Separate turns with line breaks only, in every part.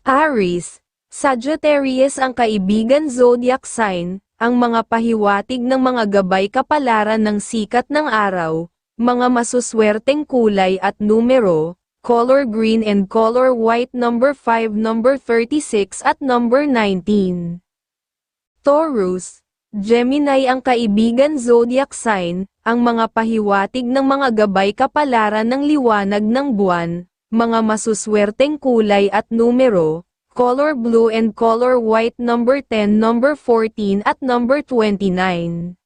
Aries, Sagittarius ang kaibigan zodiac sign, ang mga pahiwatig ng mga gabay kapalaran ng sikat ng araw, mga masuswerteng kulay at numero, color green and color white number 5 number 36 at number 19. Taurus, Gemini ang kaibigan zodiac sign, ang mga pahiwatig ng mga gabay kapalaran ng liwanag ng buwan, mga masuswerteng kulay at numero, color blue and color white number 10 number 14 at number 29.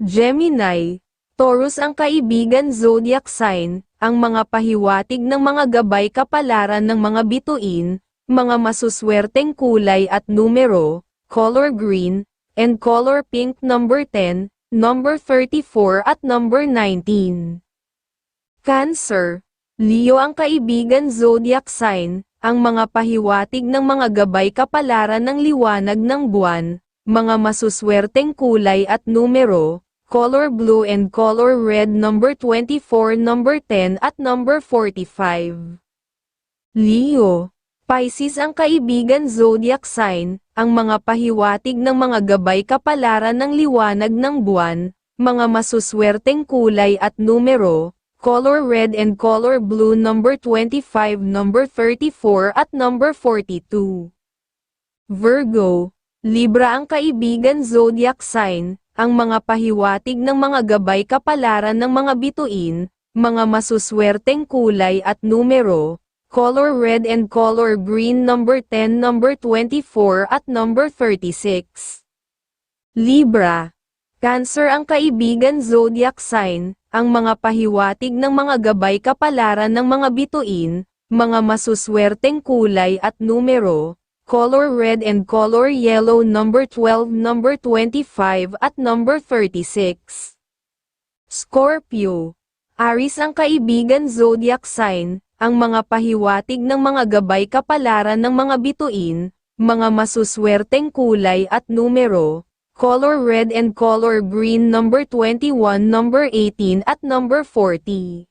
Gemini, Taurus ang kaibigan zodiac sign, ang mga pahiwatig ng mga gabay kapalaran ng mga bituin, mga masuswerteng kulay at numero, color green, and color pink number 10, number 34 at number 19. Cancer, Leo ang kaibigan zodiac sign, ang mga pahiwatig ng mga gabay kapalaran ng liwanag ng buwan, mga masuswerteng kulay at numero, color blue and color red number 24 number 10 at number 45. Leo, Pisces ang kaibigan zodiac sign, ang mga pahiwatig ng mga gabay kapalaran ng liwanag ng buwan, mga masuswerteng kulay at numero, color red and color blue number 25 number 34 at number 42. Virgo, Libra ang kaibigan zodiac sign, ang mga pahiwatig ng mga gabay kapalaran ng mga bituin, mga masuswerteng kulay at numero, color red and color green number 10 number 24 at number 36. Libra, Cancer ang kaibigan zodiac sign, ang mga pahiwatig ng mga gabay kapalaran ng mga bituin, mga masuswerteng kulay at numero, color red and color yellow number 12 number 25 at number 36. Scorpio, Aries ang kaibigan zodiac sign, ang mga pahiwatig ng mga gabay kapalaran ng mga bituin, mga masuswerteng kulay at numero, color red and color green number 21 number 18 at number 40.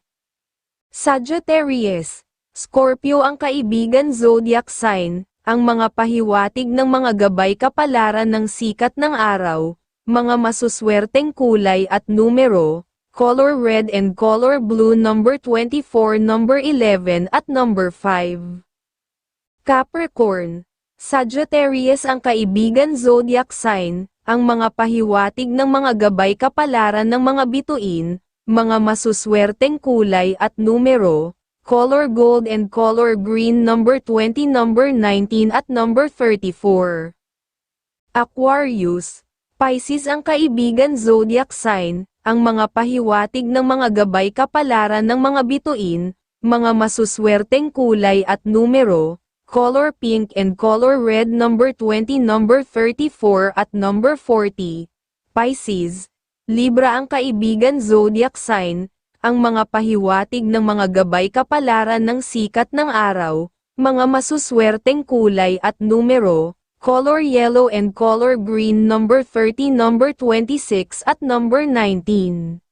Sagittarius, Scorpio ang kaibigan zodiac sign, ang mga pahiwatig ng mga gabay kapalaran ng sikat ng araw, mga masuswerteng kulay at numero, color red and color blue number 24 number 11 at number 5. Capricorn, Sagittarius ang kaibigan zodiac sign, ang mga pahiwatig ng mga gabay kapalaran ng mga bituin, mga masuswerteng kulay at numero, color gold and color green number 20 number 19 at number 34. Aquarius, Pisces ang kaibigan zodiac sign, ang mga pahiwatig ng mga gabay kapalaran ng mga bituin, mga masuswerteng kulay at numero, color pink and color red number 20 number 34 at number 40. Pisces, Libra ang kaibigan zodiac sign, ang mga pahiwatig ng mga gabay kapalaran ng sikat ng araw, mga masuswerteng kulay at numero, color yellow and color green number 30 number 26 at number 19.